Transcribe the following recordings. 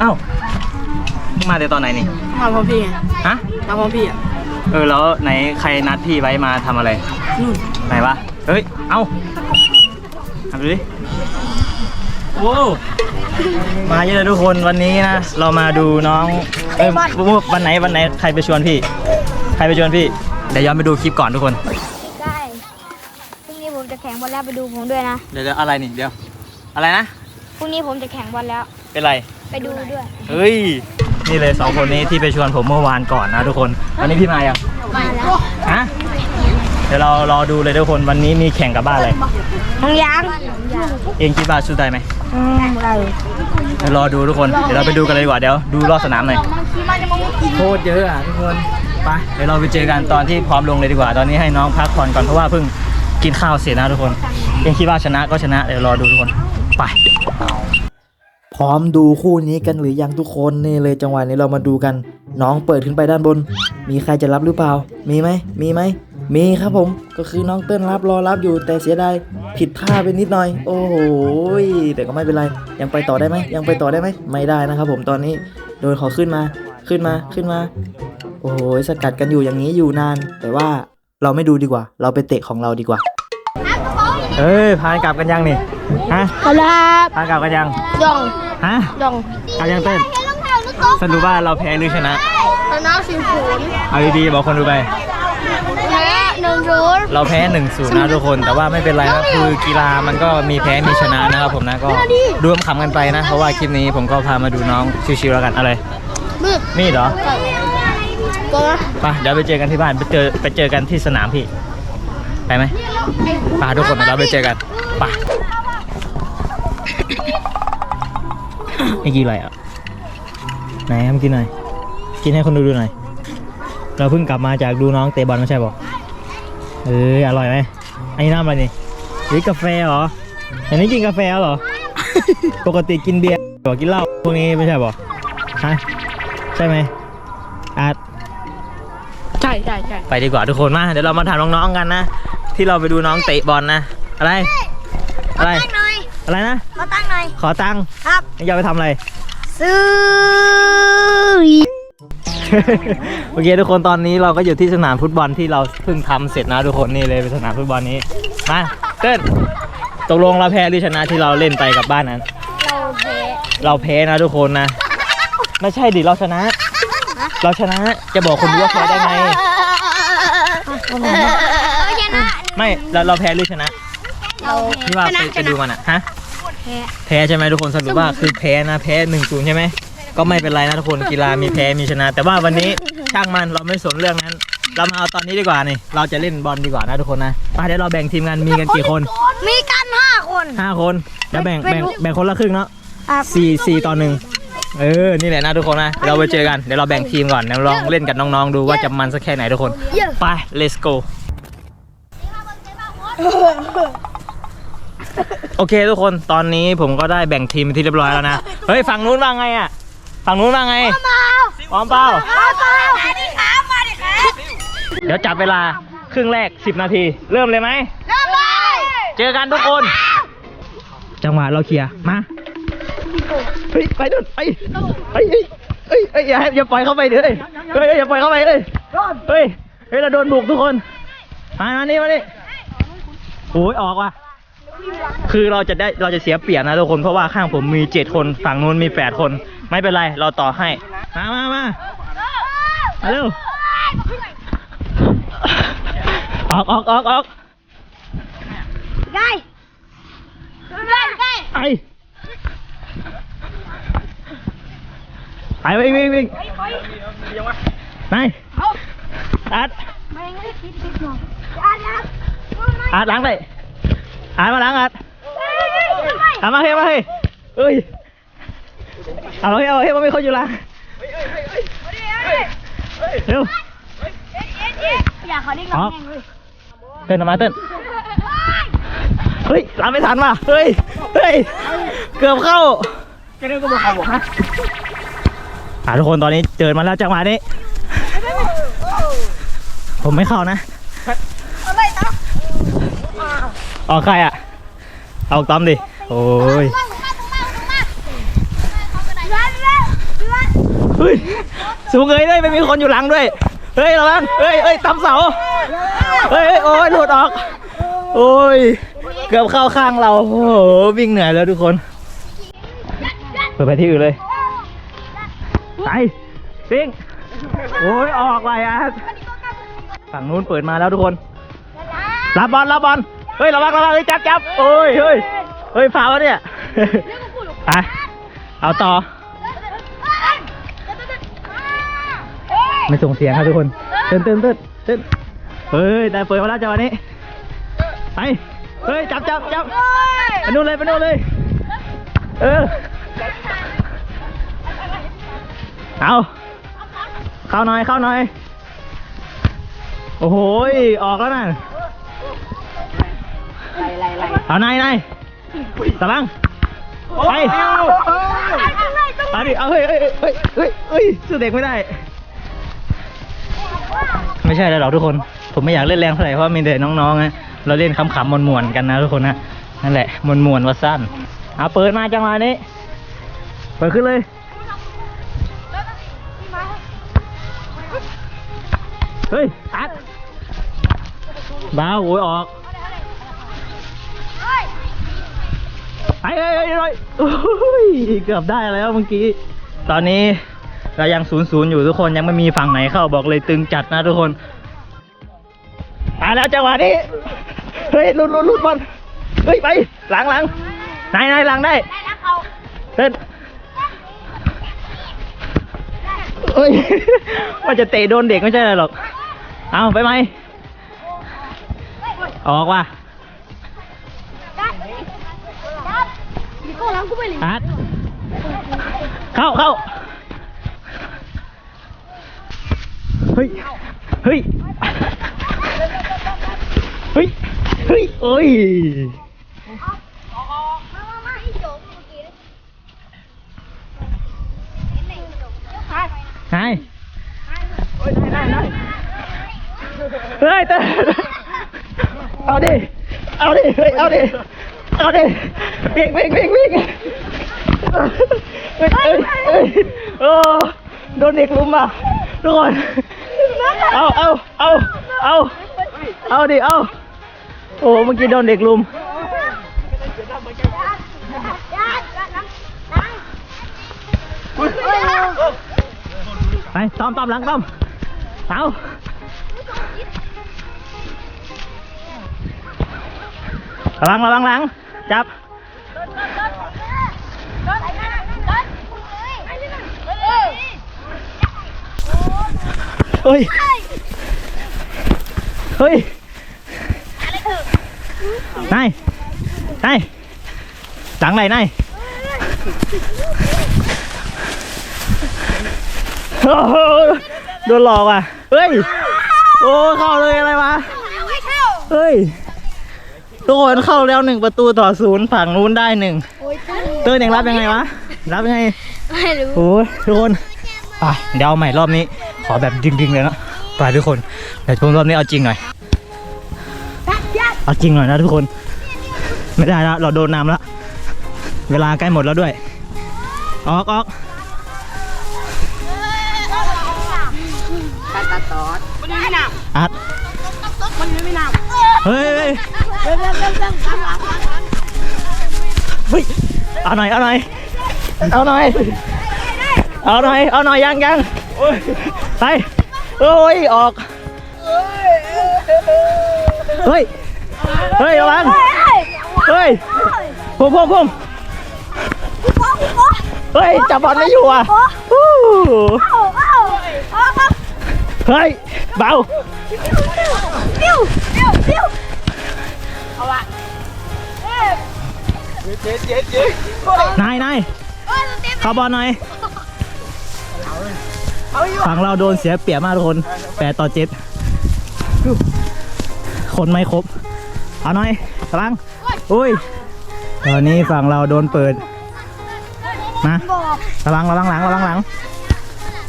เอ้ามาแต่ตอนไหนนี่ มาพร้อมพี่ไงฮะ มาพร้อมพี่อะเออแล้วไหนใครนัดพี่ไว้มาทำอะไร นู่นไหนวะ เฮ้ย เอ้าทำดูดิโอ้มาเยอะเลยทุกคนวันนี้นะ เรามาดูน้องเอ้ยวันไหนวันไหนใครไปชวนพี่ ใครไปชวนพี่ เดี๋ยวย้อนไปดูคลิปก่อนทุกคน ได้พรุ่งนี้ผมจะแข่งบอลแล้วไปดูผมด้วยนะ เดี๋ยวเดี๋ยวอะไรนี่ เดี๋ยว อะไรนะ พรุ่งนี้ผมจะแข่งบอลแล้ว เป็นไร ไปดูด้วย เฮ้ย นี่เลยสองคนนี้ที่ไปชวนผมเมื่อวานก่อนนะทุกคน วันนี้พี่มายังมาแล้วฮะเดี๋ยวเรารอดูเลยทุกคนวันนี้มีแข่งกับบ้านอะไรห้องยางเองคิดว่าสู้ได้ไหมอืมอะไรเดี๋ยวรอดูทุกคนเดี๋ยวเราไปดูกันเลยดีกว่าเดี๋ยวดูรอบสนามหน่อยโคตรเยอะอะทุกคนไปเดี๋ยวเราไปเจอกันตอนที่พร้อมลงเลยดีกว่า ตอนนี้ให้น้องพักผ่อนก่อนเพราะว่าเพิ่งกินข้าวเสร็จนะทุกคนเองคิดว่าชนะก็ชนะเดี๋ยวรอดูทุกคนไป พร้อมดูคู่นี้กันหรือยังทุกคนนี่เลยจังหวะนี้เรามาดูกัน น้องเปิดขึ้นไปด้านบน มีใครจะรับหรือเปล่า มีไหมมีไหมมีครับผมก็คือน้องเติ้ลรับรอรับอยู่ แต่เสียดายผิดพลาดไปนิดหน่อย โอ้โหแต่ก็ไม่เป็นไร ยังไปต่อได้ไหมยังไปต่อได้ไหมไม่ได้นะครับผมตอนนี้โดนขอขึ้นมาขึ้นมาขึ้นมา โอ้โหสกัดกันอยู่อย่างนี้อยู่นาน แต่ว่าเราไม่ดูดีกว่า เราไปเตะของเราดีกว่าเฮ้ยพานกลับกันยังนี่ฮะครับพานกลับกันยังดอง ฮะดองกลับยังเต้น สรุปว่าเราแพ้หรือชนะชนะสิบศูนย์เอาดีๆบอกคนดูไป แพ้หนึ่งศูนย์เราแพ้1นศูนย์นะทุกคน แต่ว่าไม่เป็นไรนะคือกีฬามันก็มีแพ้มีชนะนะครับผมนะก็รวมขำกันไปนะ เพราะว่าคลิปนี้ผมก็พามาดูน้องชิวๆแล้วกันอะไรมืดมีดเหรอก็ไปเดี๋ยวไปเจอกันที่บ้านไปเจอไปเจอกันที่สนามพี่ ไปไหมไปทุกคนเดี๋ยวเราไปเจอกันไป ไอ้กินอะไรอะ ไหนให้มันกินหน่อย กินให้คนดูดูหน่อย เราเพิ่งกลับมาจากดูน้องเตะบอลไม่ใช่บอกเอออร่อยไหมอันนี้น้ำอะไรนี่นี่กาแฟเหรออันนี้กินกาแฟเหรอ ปกติกินเบียร์บอกกินเหล้าพวกนี้ไม่ใช่บอกฮะ ใช่ไหมอาร์ตใช่ใช่ใช่ไปดีกว่าทุกคนมา เดี๋ยวเรามาถามน้องๆกันนะ ที่เราไปดูน้องเตะบอลนะ อะไร อะไรตั้งหน่ อยอะไรนะ ขอตั้งหน่อย ขอตังค์ครับ อยากไปทำอะไร ซื้อ โอเคทุกคนตอนนี้เราก็อยู่ที่สนามฟุตบอลที่เราเพิ่งทำเสร็จนะทุกคนนี่เลยเป็นสนามฟุตบอลนี้มาเต้นตกลงเราแพ้หรือชนะที่เราเล่นไปกับบ้านนั้น เราแพ้เราแพ้นะทุกคนนะ ไม่ใช่ดิเราชนะ เราชนะจะบอกคนดูว่าแพ้ได้ไง เราชนะ ไม่เราเราแพ้หรือชนะเราที่ว่าไปไปดูมันอะฮะ แพ้แพ้ใช่ไหมทุกคนสรุปว่าคือแพ้นะแพ้หนึ่งศูนย์ใช่ไหมก็ไม่เป็นไรนะทุกคนกีฬามีแพ้มีชนะ แต่ว่าวันนี้ช่างมันเราไม่สนเรื่องนั้น เรามาเอาตอนนี้ดีกว่านี่เราจะเล่นบอลดีกว่านะทุกคนนะมาเดี๋ยวเราแบ่งทีมกันมีกันกี่คนมีกันห้าคนห้าคนเดี๋ยวแบ่งแบ่งแบ่งคนละครึ่งเนาะครับสี่สี่ต่อหนึ่งเออ นี่แหละนะทุกคนนะเดี๋ยวเราไปเจอกัน เดี๋ยวเราแบ่งทีมก่อนเดี๋ยวลองเล่นกับน้องๆ ดูว่าจะมันสักแค่ไหนทุกคน ไป let's go โอเคทุกคนตอนนี้ผมก็ได้แบ่งทีมเป็นที่เรียบร้อยแล้วนะ เฮ้ยฝั่งนู้นว่าไงอะ ฝั่งนู้นว่าไงพร้อมเปล่ามาเปล่ามาดิครับมาดิครับเดี๋ยวจับเวลาครึ่งแรก 10 นาที เริ่มเลยไหมเริ่มเลยเจอกันทุกคน จังหวะเราเคลียร์มาเฮ้ยไปนู่นไปเฮ้ยเฮ้ยเฮ้ยเฮ้ยอย่าให้อย่าปล่อยเข้าไปเดี๋ยวเฮ้ยเฮ้ยอย่าปล่อยเข้าไปเลยเฮ้ยเฮ้ยเราโดนบุกทุกคนมามานี่มานี่โอ้ยออกว่ะ คือเราจะได้เราจะเสียเปรียบนะทุกคนเพราะว่าข้างผมมีเจ็ดคนฝั่งนู้นมีแปดคน ไม่เป็นไรเราต่อให้ มามามามาเร็วออกออกออกออกได้ได้ได้ไอไปวิ่งวิ่งวิ่งนายอาร์ตไม่ไม่คิดคิดหน่อยอาร์ตอาร์ตล้างเลย อาร์ตมาล้างอาร์ตอาร์ตมาเฮ้ยมาเฮ้ยเอ้ยเอาเฮ้ยเอาเฮ้ยมันไม่เข้าอยู่ล้างเร็วอยากเขาได้อลออกงแข่งเลยเต้นออกมาเต้นเฮ้ยล้างไม่ทันว่ะเฮ้ยเฮ้ยเกือบเข้าจะได้ก็บอกเขาบอกฮะอ่าทุกคนตอนนี้เจอมาแล้วจังหวะนี้ ผมไม่เข้านะ ออกใครอะ เอาต้อมดิ โอ้ยเฮ้ย สูงเงยเลยไม่มีคนอยู่หลังด้วย เฮ้ยระวังเฮ้ยเฮ้ยตำเสาเฮ้ยเฮ้ยโอ้ยหลุดออก โอ้ย เกือบเข้าข้างเรา โอ้โห วิ่งเหนื่อยแล้วทุกคน เปิดไปที่อื่นเลย ไปซิงโอ้ย ออกไปอะ ฝั่งนู้นเปิดมาแล้วทุกคน รับบอล รับบอล เฮ้ยระวังระวังเฮ้ยจับจับโอ้ยเฮ้ยเฮ้ยฝาวะเนี่ยไปเอาต่อ ไม่ส่งเสียงครับทุกคนเต้นเต้นเต้นเต้นเฮ้ยได้เปิดมาแล้วจังหวะนี้ไปเฮ้ยจับจับจับไปนู่นเลยไปนู่นเลยเออเอาเข้าหน่อยเข้าหน่อยโอ้โหออกแล้วน่ะ เอานายนายตะลังไปเอาดิเอาเฮ้ยเฮ้ยเฮ้ยเฮ้ยเฮ้ยสู้เด็กไม่ได้ ไม่ใช่แล้วหรอกทุกคน ผมไม่อยากเล่นแรงเท่าไหร่เพราะมีแต่น้องๆนะเราเล่นขำๆมวนๆกันนะทุกคนนะนั่นแหละมวนๆว่าสั้นเอาเปิดมาจังหวะนี้เปิดขึ้นเลยเฮ้ยตัดบ้าโอ้ยออก ไปเฮ้ยเฮ้ยเฮ้ยโอ้ยเกือบได้แล้วเมื่อกี้ ตอนนี้เรายังศูนย์ศูนย์อยู่ทุกคนยังไม่มีฝั่งไหนเข้าบอกเลยตึงจัดนะทุกคนมาแล้วจังหวะนี้ เฮ้ยลุดลุดลุดบอลเฮ้ยไป หลังหลังนายนายหลังได้เฮ้ยเฮ้ยว่าจะเตะโดนเด็กไม่ใช่อะไรหรอก เอาไปไหมออกว่ะ อัดเข้าเข้าเฮ้ยเฮ้ยเฮ้ยเฮ้ย โอเอาดิเดิเฮ้ยเอาดิเอาดิวิ่งวิ่งวิ่งวิ่งเฮ้ยเฮ้ยเฮ้ยโอ้โดนเด็กลุมอะทุกคนเอาเอาเอาเอาเอาดิเอาโอ้เมื่อกี้โดนเด็กลุมไปต้อมต้อมหลังต้อมเอาระวังระวังหลัง จับเฮ้ย เฮ้ยนายนายหลังไหนนายโอ้โหโดนหลอกว่ะ เฮ้ย โอ้ เข้าเลยอะไรวะ เฮ้ย ทุกคนเข้าแล้วหนึ่งประตูต่อศูนย์ฝั่งนู้นได้หนึ่งเต้ยยังรับยังไงวะ รับยังไง ไม่รู้โอ้ยทุกคนไปเดี๋ยวเอาใหม่รอบนี้ ขอแบบดึงๆเลยนะไปทุกคนเดี๋ยวทุกรอบนี้เอาจริงหน่อย เอาจริงหน่อยนะทุกคน ไม่ได้แล้วเราโดนน้ำแล้ว เวลาใกล้หมดแล้วด้วย ออกออก มันยังไม่หนาวอัดมันยังไม่หนาวเฮ้ยเฮ้ยเฮ้ย เอาหน่อย เอาหน่อย เอาหน่อย เอาหน่อย เอาหน่อย ยังยังไป โอ้ย ออก เฮ้ย เฮ้ยระวังเฮ้ยพุ่มพุ่มพุ่มเฮ้ย จับบอลไม่อยู่อะฮู้เฮ้ย เบานายนายเข้าบอลหน่อยฝั่งเราโดนเสียเปรียบมากทุกคนแปดต่อเจ็ดคนไม่ครบ เอาหน่อยพลังอุ้ย ตอนนี้ฝั่งเราโดนเปิด มาระวังระวังหลังระวังหลัง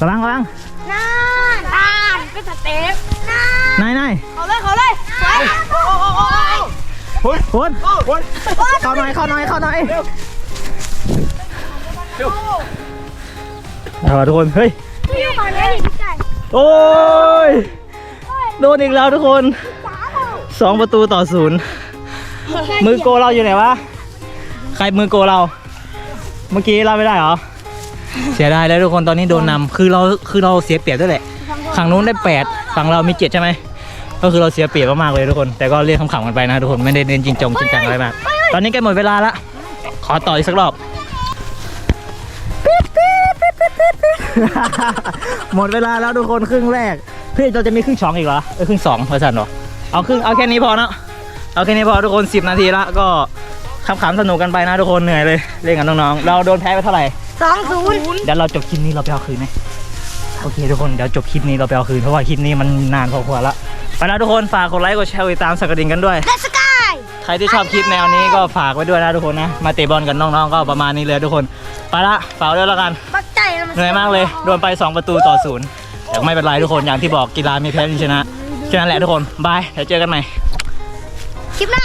ระวังระวังน่านน่าน เป็นสเต็ปน่านนายนายเขาเลยเขาเลยสวยโอ้โอ้โอ้โอ้คุณเข้าหน่อยเข้าหน่อยเข้าหน่อยเอาละทุกคน เฮ้ย พี่อยู่ก่อนเลยพี่ไก่โอ้ย โดนอีกแล้วทุกคนสองประตูต่อศูนย์มือโกเราอยู่ไหนวะ ใครมือโกเรา เมื่อกี้เราไม่ได้เหรอ เสียดายแล้วทุกคนตอนนี้โดนนำคือเราคือเราเสียเปรียบด้วยแหละ ฝั่งนู้นได้แปดฝั่งเรามีเจ็ดใช่ไหม ก็คือเราเสียเปรียบมากๆเลยทุกคน แต่ก็เรียกคำๆกันไปนะทุกคน ไม่ได้เน้นจริงจงจริงจังอะไรมาก ตอนนี้ใกล้หมดเวลาละ ขอต่ออีกสักรอบ หมดเวลาแล้วทุกคนครึ่งแรก พี่เราจะมีครึ่งสองอีกเหรอเออครึ่งสองเพอร์เซ็นต์เหรอ เอาครึ่ง เอาแค่นี้พอเนาะ เอาแค่นี้พอทุกคน 10 นาทีละ ก็ขำๆสนุกกันไปนะทุกคน เหนื่อยเลย เล่นกับน้องๆ เราโดนแพ้ไปเท่าไหร่สองศูนย์เดี๋ยวเราจบคลิปนี้เราไปเอาคืนไหม โอเคทุกคนเดี๋ยวจบคลิปนี้เราไปเอาคืนเพราะว่าคลิปนี้มันนานพอควรละไปแล้วทุกคนฝากกดไลค์กดแชร์ติดตามสักกระดิ่งกันด้วยเลสกายใครที่ชอบคลิปแนวนี้ก็ฝากไว้ด้วยนะทุกคนนะมาเตะบอลกันน้องๆก็ประมาณนี้เลยทุกคนไปละฝากด้วยแล้วกัน ปักใจแล้วมันเหนื่อยมากเลย โดนไป 2 ประตูต่อศูนย์แต่ไม่เป็นไรทุกคน อย่างที่บอกกีฬามีแพ้มีชนะแค่นั้นแหละทุกคน บาย เดี๋ยวเจอกันใหม่ คลิปหน้า